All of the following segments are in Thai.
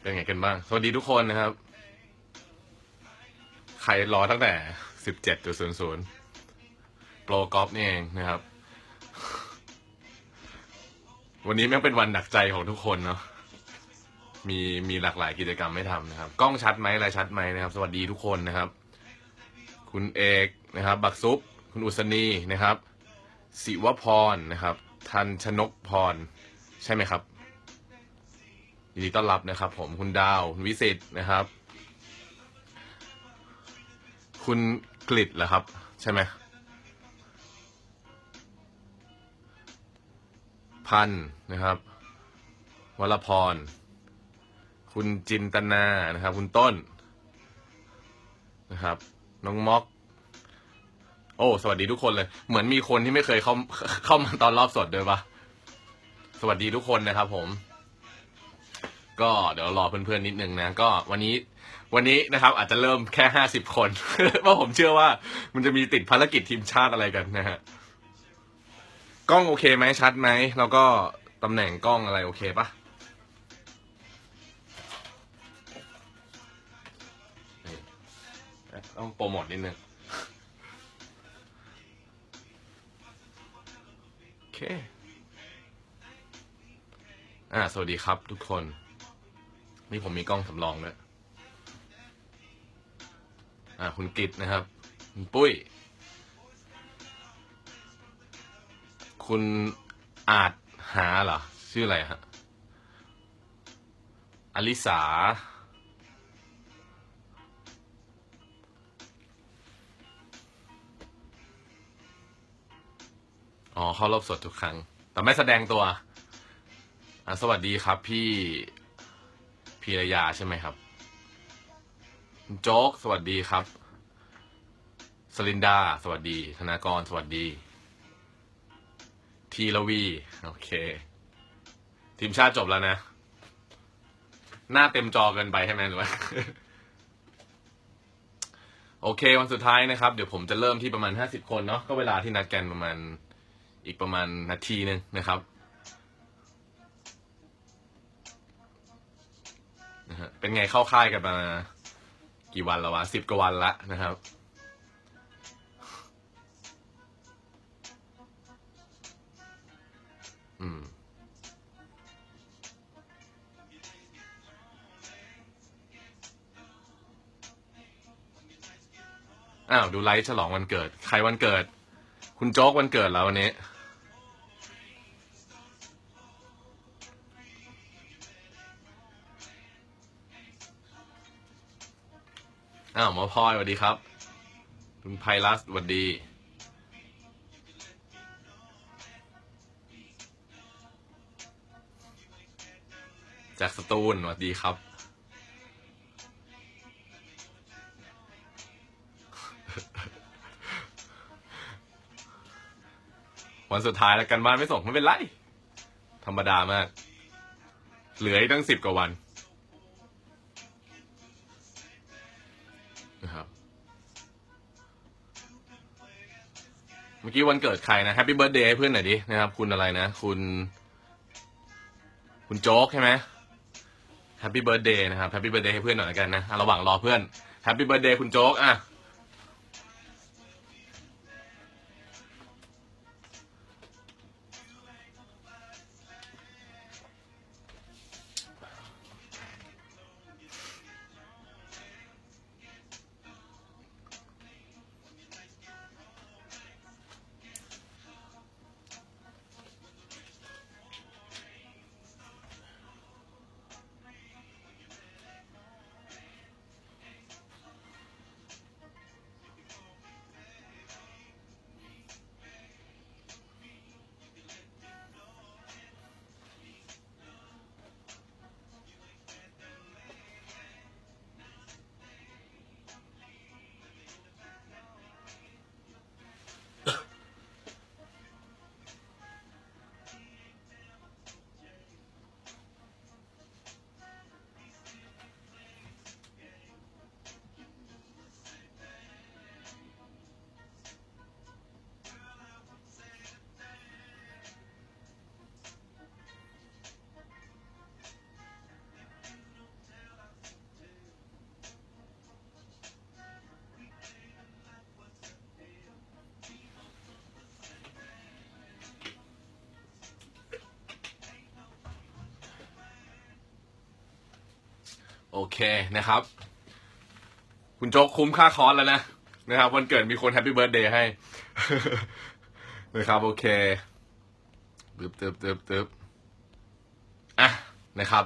เป็นไงกันบ้าง สวัสดีทุกคนนะครับ ใครรอตั้งแต่สิบเจ็ดจุดศูนย์ศูนย์โปรกอล์ฟนี่เองนะครับ วันนี้แม่งเป็นวันหนักใจของทุกคนเนาะ มีมีหลากหลายกิจกรรมให้ทำนะครับ กล้องชัดไหมอะไรชัดไหมนะครับ สวัสดีทุกคนนะครับ คุณเอกนะครับ บักซุป คุณอุศนีนะครับ ศิวพรนะครับ ทันชนกพร ใช่ไหมครับ ยินดีต้อนรับนะครับ ผมคุณดาวคุณวิสิตนะครับ คุณกลิดเหรอครับ ใช่ไหมพันนะครับวรพร คุณจินตนานะครับ คุณต้นนะครับ น้องม็อก โอ้ สวัสดีทุกคนเลย เหมือนมีคนที่ไม่เคยเข้าเข้ามาตอนรอบสดด้วยปะสวัสดีทุกคนนะครับผม ก็เดี๋ยวรอเพื่อนๆนิดนึงนะ ก็วันนี้วันนี้นะครับอาจจะเริ่มแค่ห้าสิบคนเพราะผมเชื่อว่ามันจะมีติดภารกิจทีมชาติอะไรกันนะฮะกล้องโอเคไหมชัดไหมแล้วก็ตำแหน่งกล้องอะไรโอเคปะต้องโปรโมทนิดนึงโอเค อ่า สวัสดีครับทุกคน นี่ผมมีกล้องสำรองด้วยอ่าคุณกิตนะครับ คุณปุ้ย คุณอาจหาเหรอ ชื่ออะไรฮะอลิสาอ๋อเข้ารอบสดทุกครั้ง แต่ไม่แสดงตัวอะสวัสดีครับพี่ พีรยาใช่ไหมครับ โจ๊ก สวัสดีครับ สลินดา สวัสดี ธนากร สวัสดี ทีละวี โอเค ทีมชาติจบแล้วนะ หน้าเต็มจอเกินไปใช่ไหมหรือว่าโอเค วันสุดท้ายนะครับ เดี๋ยวผมจะเริ่มที่ประมาณห้าสิบคนเนาะก็เวลาที่นัดกันประมาณอีกประมาณนาทีนึงนะครับ เป็นไงเข้าค่ายกันมา กี่วันแล้ววะสิบกว่าวันละนะครับ อืม อ้าว ดูไลฟ์ฉลองวันเกิด ใครวันเกิด คุณโจ๊กวันเกิดแล้ววันนี้ อ้าวหมอพลอยสวัสดีครับ คุณไพรัสสวัสดีจากสตูลสวัสดีครับ วันสุดท้ายแล้วกันบ้านไม่ส่งไม่เป็นไร ธรรมดามาก เหลืออีกตั้งสิบกว่าวัน มื่อกี้วันเกิดใครนะแฮปปี้เบิร์ดเดย์ให้เพื่อนหน่อยดินะครับคุณอะไรนะ คุณ คุณโจ๊กใช่ไหมแฮปปี้เบิร์ดเดย์นะครับแฮปปี้เบิร์ดเดย์ให้เพื่อนหน่อยกันนะอะระหว่างรอเพื่อนแฮปปี้เบิร์ดเดย์คุณโจ๊กอะ โอเคนะครับ คุณโจ๊กคุ้มค่าคอร์สแล้วนะนะครับ วันเกิดมีคนแฮปปี้เบิร์ดเดย์ให้ นะครับ โอเคตึบตึบตึบตึบอะนะครับ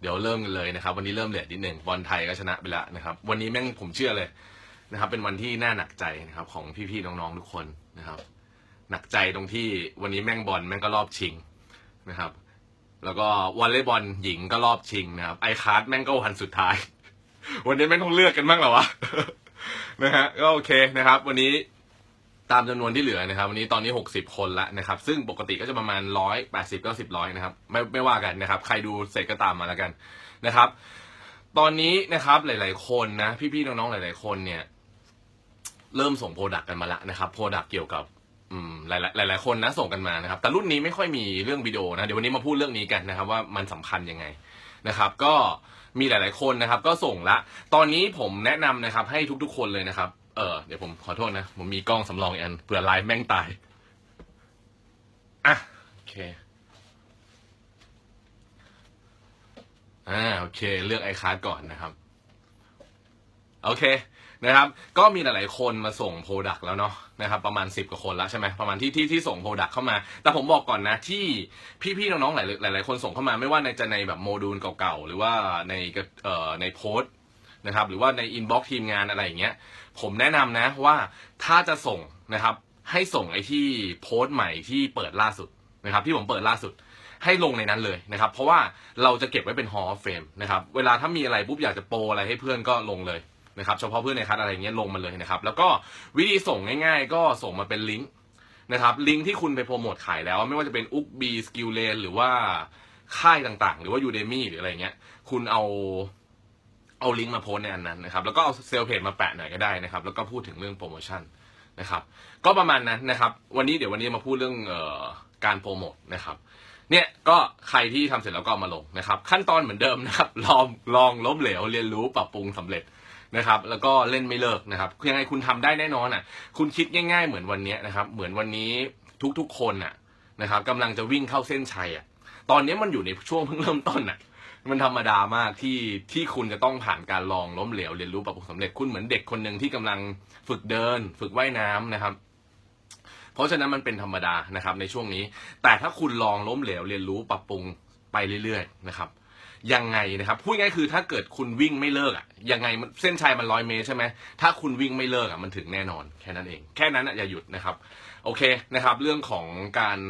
เดี๋ยวเริ่มกันเลยนะครับ วันนี้เริ่มเหลทนิดหนึ่งบอลไทยก็ชนะไปแล้วนะครับ วันนี้แม่งผมเชื่อเลยนะครับ เป็นวันที่น่าหนักใจนะครับ ของพี่ๆน้องๆทุกคนนะครับ หนักใจตรงที่วันนี้แม่งบอลแม่งก็รอบชิงนะครับ แล้วก็วอลเลย์บอลหญิงก็รอบชิงนะครับไอคาร์ดแม่งก็วันสุดท้าย วันนี้แม่งต้องเลือกกันบ้างเหรอวะนะฮะก็โอเคนะครับ วันนี้ตามจำนวนที่เหลือนะครับ วันนี้ตอนนี้หกสิบคนละนะครับ ซึ่งปกติก็จะประมาณร้อยแปดสิบก็สิบร้อยนะครับไม่ไม่ว่ากันนะครับ ใครดูเสร็จก็ตามมาแล้วกันนะครับ ตอนนี้นะครับหลาย ๆ คนนะ พี่ๆน้องๆหลาย ๆ คนเนี่ย เริ่มส่งโปรดักต์กันมาละนะครับโปรดักต์เกี่ยวกับ อืมหลายๆหลาย ๆ คนนะส่งกันมานะครับ แต่รุ่นนี้ไม่ค่อยมีเรื่องวิดีโอนะ เดี๋ยววันนี้มาพูดเรื่องนี้กันนะครับ ว่ามันสำคัญยังไงนะครับ ก็มีหลาย ๆ คนนะครับ ก็ส่งละ ตอนนี้ผมแนะนำนะครับ ให้ทุก ๆ คนเลยนะครับ เออเดี๋ยวผมขอโทษนะ ผมมีกล้องสำรองอันเผื่อไลฟ์แม่งตาย อะโอเคอ่าโอเค เลือกไอคาร์ดก่อนนะครับ โอเค นะครับ ก็มีหลายๆคนมาส่งโปรดักต์แล้วเนาะนะครับประมาณสิบกว่าคนแล้วใช่ไหมประมาณที่ที่ที่ส่งโปรดักต์เข้ามา แต่ผมบอกก่อนนะที่พี่ๆน้องๆหลายหลายๆคนส่งเข้ามาไม่ว่าในจะในแบบโมดูลเก่าๆ หรือว่าในเอ่อในโพสนะครับหรือว่าในอินบ็อกซ์ทีมงานอะไรอย่างเงี้ยผมแนะนำนะว่าถ้าจะส่งนะครับให้ส่งไอ้ที่โพสต์ใหม่ที่เปิดล่าสุดนะครับที่ผมเปิดล่าสุดให้ลงในนั้นเลยนะครับ เพราะว่าเราจะเก็บไว้เป็น hall of fame นะครับ เวลาถ้ามีอะไรปุ๊บอยากจะโปรอะไรให้เพื่อนก็ลงเลย นะครับเฉพาะเพื่อนในคัดอะไรเงี้ยลงมาเลยนะครับแล้วก็วิธีส่งง่าย ๆ ก็ส่งมาเป็นลิงก์นะครับลิงก์ที่คุณไปโปรโมทขายแล้ว ไม่ว่าจะเป็นอุกบีสกิลเลนหรือว่าค่ายต่างๆ หรือว่า Udemy หรืออะไรเงี้ย คุณเอาเอาลิงก์มาโพสในอันนั้นนะครับ แล้วก็เอาเซลเพจมาแปะหน่อยก็ได้นะครับ แล้วก็พูดถึงเรื่องโปรโมชั่นนะครับ ก็ประมาณนั้นนะครับ วันนี้เดี๋ยววันนี้มาพูดเรื่องเอ่อการโปรโมทนะครับ เนี่ยก็ใครที่ทำเสร็จแล้วก็เอามาลงนะครับ ขั้นตอนเหมือนเดิมนะครับ ลองลองล้มเหลวเรียนรู้ปรับปรุงสำเร็จ นะครับ แล้วก็เล่นไม่เลิกนะครับยังไงคุณทำได้แน่นอนอะ คุณคิดง่าย ๆ เหมือนวันนี้นะครับ เหมือนวันนี้ทุกๆคนน่ะนะครับกำลังจะวิ่งเข้าเส้นชัยอะ ตอนนี้มันอยู่ในช่วงเพิ่งเริ่มต้นน่ะมันธรรมดามากที่ที่คุณจะต้องผ่านการลองล้มเหลวเรียนรู้ปรับปรุงสำเร็จคุณเหมือนเด็กคนหนึ่งที่กำลังฝึกเดิน ฝึกว่ายน้ำนะครับ เพราะฉะนั้นมันเป็นธรรมดานะครับในช่วงนี้ แต่ถ้าคุณลองล้มเหลวเรียนรู้ปรับปรุงไปเรื่อยๆนะครับ ยังไงนะครับพูดง่ายคือถ้าเกิดคุณวิ่งไม่เลิกอะยังไงเส้นชัยมันร้อยเมตรใช่ไหมถ้าคุณวิ่งไม่เลิกอะมันถึงแน่นอนแค่นั้นเอง แค่นั้นอะอย่าหยุดนะครับ โอเคนะครับ เรื่องของการ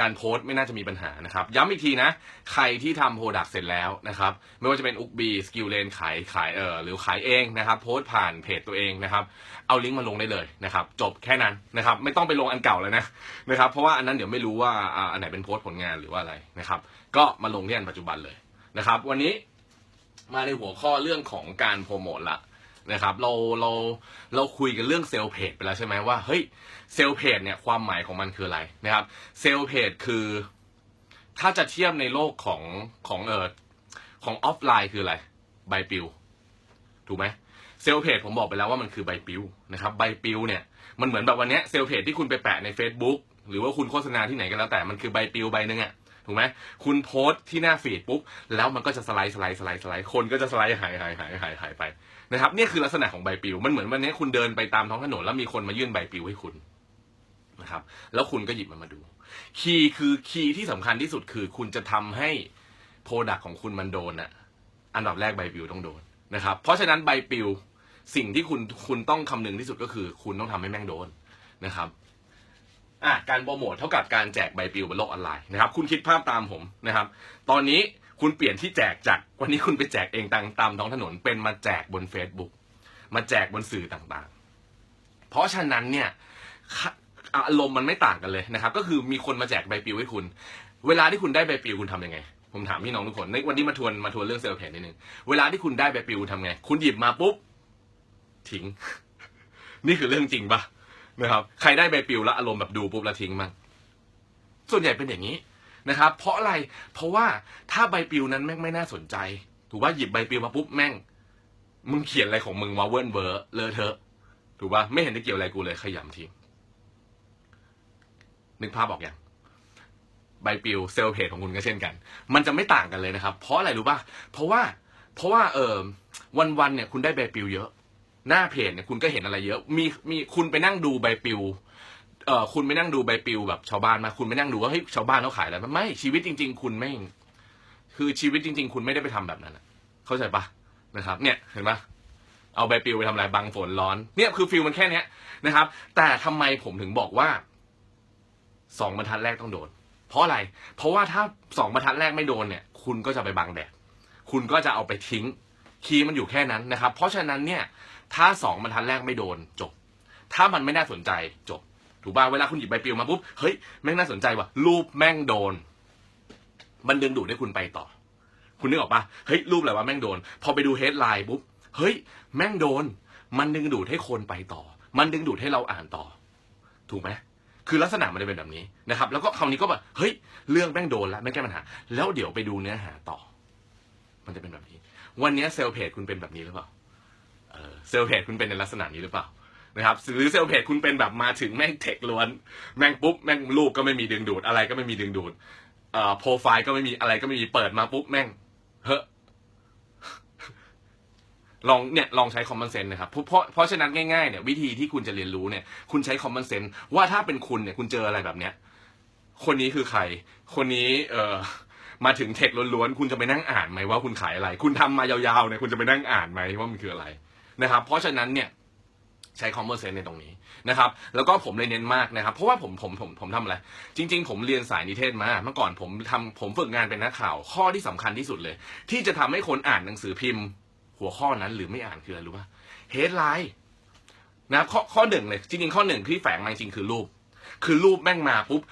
การโพสต์ไม่น่าจะมีปัญหานะครับ ย้ำอีกทีนะ ใครที่ทำโปรดักเสร็จแล้วนะครับ ไม่ว่าจะเป็นอุกบีสกิลเลนขายขายเออหรือขายเองนะครับ โพสต์ผ่านเพจตัวเองนะครับ เอาลิงก์มาลงได้เลยนะครับ จบแค่นั้นนะครับ ไม่ต้องไปลงอันเก่าแล้วนะนะครับ เพราะว่าอันนั้นเดี๋ยวไม่รู้ว่าอ่าอันไหนเป็นโพสต์ผลงานหรือว่าอะไรนะครับ ก็มาลงที่อันปัจจุบันเลย นะครับ วันนี้มาในหัวข้อเรื่องของการโปรโมทละนะครับเราเราเราคุยกันเรื่องเซลล์เพจไปแล้วใช่ไหมว่าเฮ้ยเซลล์เพจเนี่ยความหมายของมันคืออะไรนะครับเซลล์เพจคือถ้าจะเทียบในโลกของของเออของออฟไลน์คืออะไรใบปลิวถูกไหมเซลเพจผมบอกไปแล้วว่ามันคือใบปลิวนะครับใบปลิวเนี่ยมันเหมือนแบบวันนี้เซลเพจที่คุณไปแปะใน Facebook หรือว่าคุณโฆษณาที่ไหนก็แล้วแต่มันคือใบปลิวใบหนึ่งอะ ถูกไหมคุณโพสต์ที่หน้าฟีดปุ๊บแล้วมันก็จะสไลด์สไลด์สไลด์สไลด์คนก็จะสไลด์หายหายหายหายหายไปนะครับนี่คือลักษณะของใบปลิวมันเหมือนวันนี้คุณเดินไปตามท้องถนนแล้วมีคนมายื่นใบปลิวให้คุณนะครับ แล้วคุณก็หยิบมันมาดู คีย์คือคีย์ที่สำคัญที่สุดคือคุณจะทำให้โปรดักของคุณมันโดนอะอันดับแรกใบปลิวต้องโดนนะครับ เพราะฉะนั้นใบปลิวสิ่งที่คุณคุณต้องคำนึงที่สุดก็คือ คุณต้องทำให้แม่งโดนนะครับ อะการโปรโมทเท่ากับการแจกใบปลิวบนโลกออนไลน์นะครับคุณคิดภาพตามผมนะครับ ตอนนี้คุณเปลี่ยนที่แจกจากวันนี้คุณไปแจกเองตามตามท้องถนนเป็นมาแจกบน Facebook มาแจกบนสื่อต่างๆ เพราะฉะนั้นเนี่ยอารมณ์มันไม่ต่างกันเลยนะครับ ก็คือมีคนมาแจกใบปลิวให้คุณ เวลาที่คุณได้ใบปลิวคุณทำยังไง ผมถามพี่น้องทุกคนในวันนี้มาทวนมาทวนเรื่องเซลล์เพจนิดนึงเวลาที่คุณได้ใบปลิวคุณทำไง คุณหยิบมาปุ๊บทิ้ง นี่คือเรื่องจริงปะ นะครับใครได้ใบปลิวแล้วอารมณ์แบบดูปุ๊บแล้วทิ้งมั้งส่วนใหญ่เป็นอย่างนี้นะครับ เพราะอะไรเพราะว่าถ้าใบปลิวนั้นแม่งไม่น่าสนใจ ถูกว่าหยิบใบปลิวมาปุ๊บแม่ง มึงเขียนอะไรของมึงมาเวิร์นเบอร์เลอะเทอะ ถูกป่ะไม่เห็นจะเกี่ยวอะไรกูเลยขยำทิ้งนึกภาพออกอย่างใบปลิวเซลล์เพจของคุณก็เช่นกัน มันจะไม่ต่างกันเลยนะครับ เพราะอะไรรู้ป่ะเพราะว่า เพราะว่าเออวันวันๆเนี่ยคุณได้ใบปลิวเยอะ หน้าเพจเนี่ยคุณก็เห็นอะไรเยอะ มีมีคุณไปนั่งดูใบปลิวเออคุณไปนั่งดูใบปลิวแบบชาวบ้านมาคุณไปนั่งดูว่าเฮ้ยชาวบ้านเขาขายอะไรไม่ชีวิตจริง ๆ คุณไม่ คือชีวิตจริง ๆ คุณไม่ได้ไปทำแบบนั้นเข้าใจปะนะครับ เนี่ยเห็นปะเอาใบปลิวไปทำอะไรบังฝนร้อน เนี่ยคือฟิลมันแค่เนี้ยนะครับ แต่ทำไมผมถึงบอกว่าสองบรรทัดแรกต้องโดน เพราะอะไร เพราะว่าถ้าสองบรรทัดแรกไม่โดนเนี่ย คุณก็จะไปบังแดดคุณก็จะเอาไปทิ้ง คีย์มันอยู่แค่นั้นนะครับ เพราะฉะนั้นเนี่ย ถ้าสองบรรทัดแรกไม่โดนจบ ถ้ามันไม่น่าสนใจจบ ถูกป่ะเวลาคุณหยิบใบปลิวมาปุ๊บเฮ้ยแม่งน่าสนใจว่ะรูปแม่งโดน มันดึงดูดให้คุณไปต่อ คุณนึกออกป่ะเฮ้ยรูปอะไรวะแม่งโดน พอไปดูเฮดไลน์ปุ๊บเฮ้ยแม่งโดน มันดึงดูดให้คนไปต่อ มันดึงดูดให้เราอ่านต่อ ถูกไหมคือลักษณะมันจะเป็นแบบนี้นะครับ แล้วก็คำนี้ก็แบบเฮ้ยเรื่องแม่งโดนแล้วแม่แก้ปัญหา แล้วเดี๋ยวไปดูเนื้อหาต่อ มันจะเป็นแบบนี้ วันนี้เซลล์เพจคุณเป็นแบบนี้หรือเปล่า เซลล์เพจคุณเป็นในลักษณะนี้หรือเปล่านะครับหรือเซลล์เพจคุณเป็นแบบมาถึงแม่งเทคล้วน แม่งปุ๊บแม่งรูปก็ไม่มีดึงดูดอะไรก็ไม่มีดึงดูดเอ่อโปรไฟล์ก็ไม่มีอะไรก็ไม่มีเปิดมาปุ๊บแม่งเฮ้อลองเนี่ยลองใช้ common sense นะครับเพราะเพราะเพราะฉะนั้นง่ายๆเนี่ยวิธีที่คุณจะเรียนรู้เนี่ยคุณใช้ common sense ว่าถ้าเป็นคุณเนี่ยคุณเจออะไรแบบเนี้ยคนนี้คือใคร คนนี้เอ่อมาถึงเทคล้วนๆคุณจะไปนั่งอ่านไหมว่าคุณขายอะไร คุณทำมายาวๆเนี่ยคุณจะไปนั่งอ่านไหมว่ามันคืออะไร นะครับ เพราะฉะนั้นเนี่ยใช้ common sense ในตรงนี้นะครับ แล้วก็ผมเลยเน้นมากนะครับ เพราะว่าผมผมผมผมทำอะไร จริง ๆ ผมเรียนสายนิเทศมา เมื่อก่อนผมทำผมฝึกงานเป็นนักข่าว ข้อที่สำคัญที่สุดเลย ที่จะทำให้คนอ่านหนังสือพิมพ์ หัวข้อนั้นหรือไม่อ่านคืออะไรรู้ป่ะ headline นะครับข้อข้อหนึ่งเลย จริงๆ ข้อหนึ่งที่แฝงมาจริงคือรูป คือรูปแม่งมาปุ๊บ